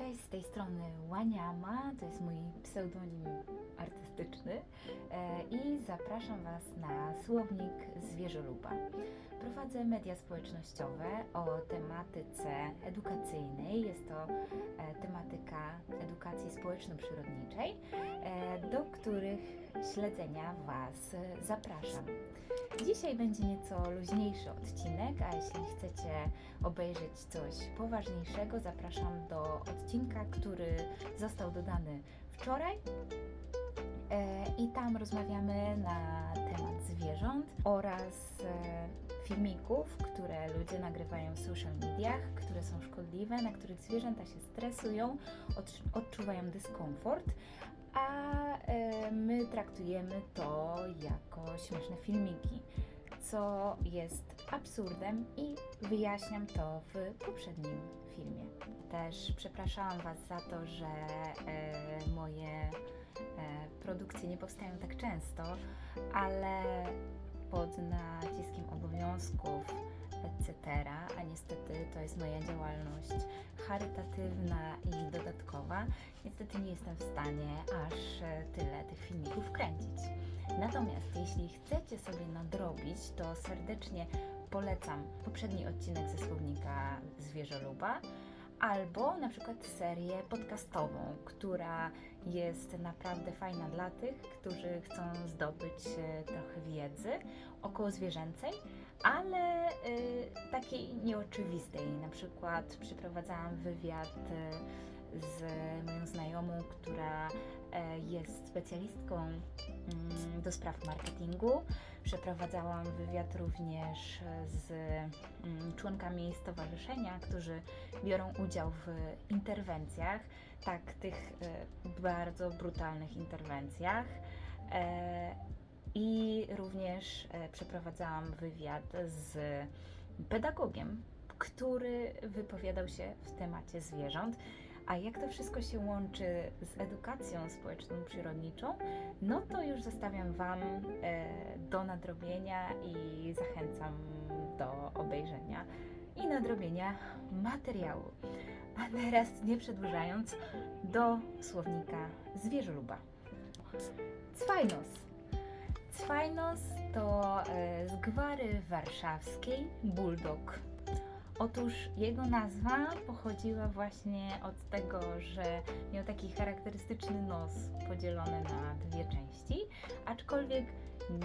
Cześć, z tej strony Łaniama, to jest mój pseudonim artystyczny e, i zapraszam Was na słownik zwierzoluba. Prowadzę media społecznościowe o tematyce edukacyjnej. Jest to e, tematyka edukacji społeczno-przyrodniczej, e, do których śledzenia Was zapraszam. Dzisiaj będzie nieco luźniejszy odcinek, a jeśli chcecie obejrzeć coś poważniejszego, zapraszam do odcinka, który został dodany wczoraj. I tam rozmawiamy na temat zwierząt oraz e, filmików, które ludzie nagrywają w social mediach, które są szkodliwe, na których zwierzęta się stresują, odczu- odczuwają dyskomfort, a e, my traktujemy to jako śmieszne filmiki, co jest absurdem i wyjaśniam to w poprzednim filmie. Też przepraszałam Was za to, że e, moje e, produkcje nie powstają tak często, ale pod naciskiem obowiązków, etc., a niestety to jest moja działalność charytatywna i dodatkowa, niestety nie jestem w stanie aż e, tyle tych filmików kręcić. Natomiast jeśli chcecie sobie nadrobić, to serdecznie polecam poprzedni odcinek ze słownika Zwierzoluba albo na przykład serię podcastową, która jest naprawdę fajna dla tych, którzy chcą zdobyć e, trochę wiedzy około zwierzęcej, ale y, takiej nieoczywistej. Na przykład przeprowadzałam wywiad y, z moją znajomą, która e, jest specjalistką mm, do spraw marketingu. Przeprowadzałam wywiad również z mm, członkami stowarzyszenia, którzy biorą udział w interwencjach, tak tych e, bardzo brutalnych interwencjach. E, I również przeprowadzałam wywiad z pedagogiem, który wypowiadał się w temacie zwierząt. A jak to wszystko się łączy z edukacją społeczną przyrodniczą, no to już zostawiam Wam e, do nadrobienia i zachęcam do obejrzenia i nadrobienia materiału. A teraz, nie przedłużając, do słownika zwierzoluba. Cwajnos. Cwajnos to e, z gwary warszawskiej bulldog. Otóż jego nazwa pochodziła właśnie od tego, że miał taki charakterystyczny nos podzielony na dwie części, aczkolwiek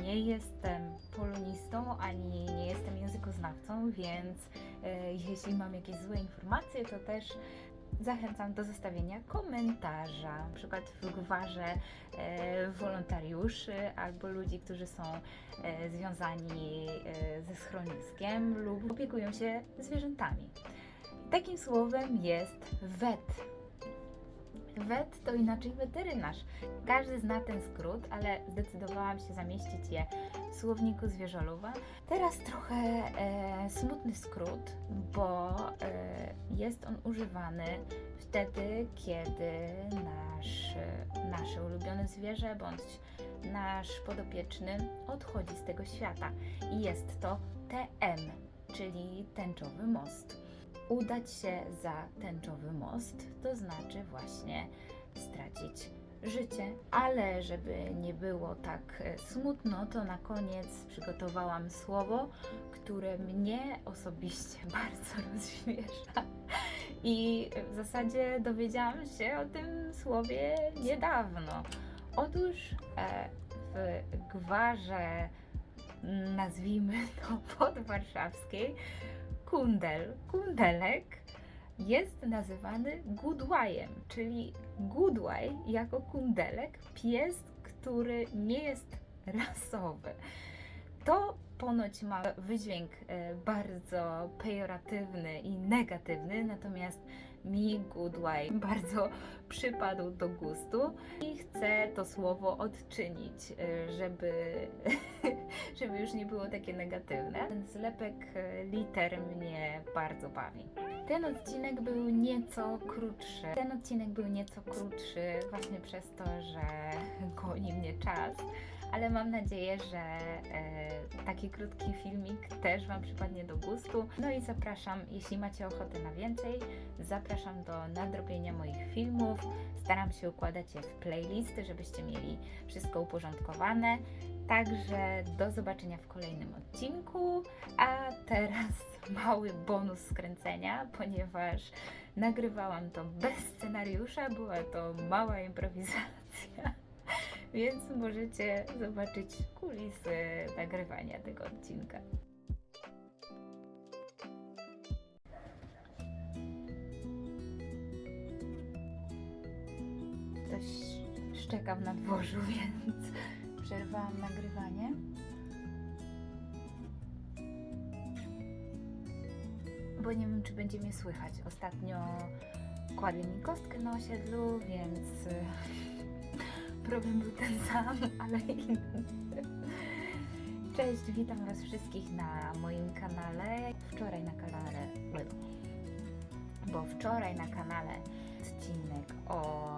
nie jestem polonistą ani nie jestem językoznawcą, więc e, jeśli mam jakieś złe informacje, to też zachęcam do zostawienia komentarza, na przykład w gwarze e, wolontariuszy albo ludzi, którzy są e, związani e, ze schroniskiem lub opiekują się zwierzętami. Takim słowem jest wet. Wet to inaczej weterynarz. Każdy zna ten skrót, ale zdecydowałam się zamieścić je w słowniku zwierzoluba. Teraz trochę e, smutny skrót, bo e, jest on używany wtedy, kiedy nasz, nasze ulubione zwierzę bądź nasz podopieczny odchodzi z tego świata. I jest to TM, czyli tęczowy most udać się za tęczowy most, to znaczy właśnie stracić życie. Ale żeby nie było tak e, smutno, to na koniec przygotowałam słowo, które mnie osobiście bardzo rozśmiesza. I w zasadzie dowiedziałam się o tym słowie niedawno. Otóż e, w gwarze, nazwijmy to podwarszawskiej, kundel, kundelek jest nazywany gudłajem, czyli gudłaj jako kundelek, pies, który nie jest rasowy. To ponoć ma wydźwięk e, bardzo pejoratywny i negatywny, natomiast mi gudłaj bardzo przypadł do gustu i chcę to słowo odczynić, e, żeby, żeby już nie było takie negatywne. Ten zlepek e, liter mnie bardzo bawi. Ten odcinek był nieco krótszy. Ten odcinek był nieco krótszy właśnie przez to, że goni mnie czas. ale mam nadzieję, że e, taki krótki filmik też Wam przypadnie do gustu. No i zapraszam, jeśli macie ochotę na więcej, zapraszam do nadrobienia moich filmów. Staram się układać je w playlisty, żebyście mieli wszystko uporządkowane. Także do zobaczenia w kolejnym odcinku. A teraz mały bonus skręcenia, ponieważ nagrywałam to bez scenariusza, była to mała improwizacja, więc możecie zobaczyć kulisy nagrywania tego odcinka. Ktoś szczeka w nadworzu, więc przerwałam nagrywanie. Bo nie wiem, czy będzie mnie słychać. Ostatnio kładli mi kostkę na osiedlu, więc y, problem był ten sam, ale inny. Cześć, witam Was wszystkich na moim kanale. Wczoraj na kanale, bo wczoraj na kanale odcinek o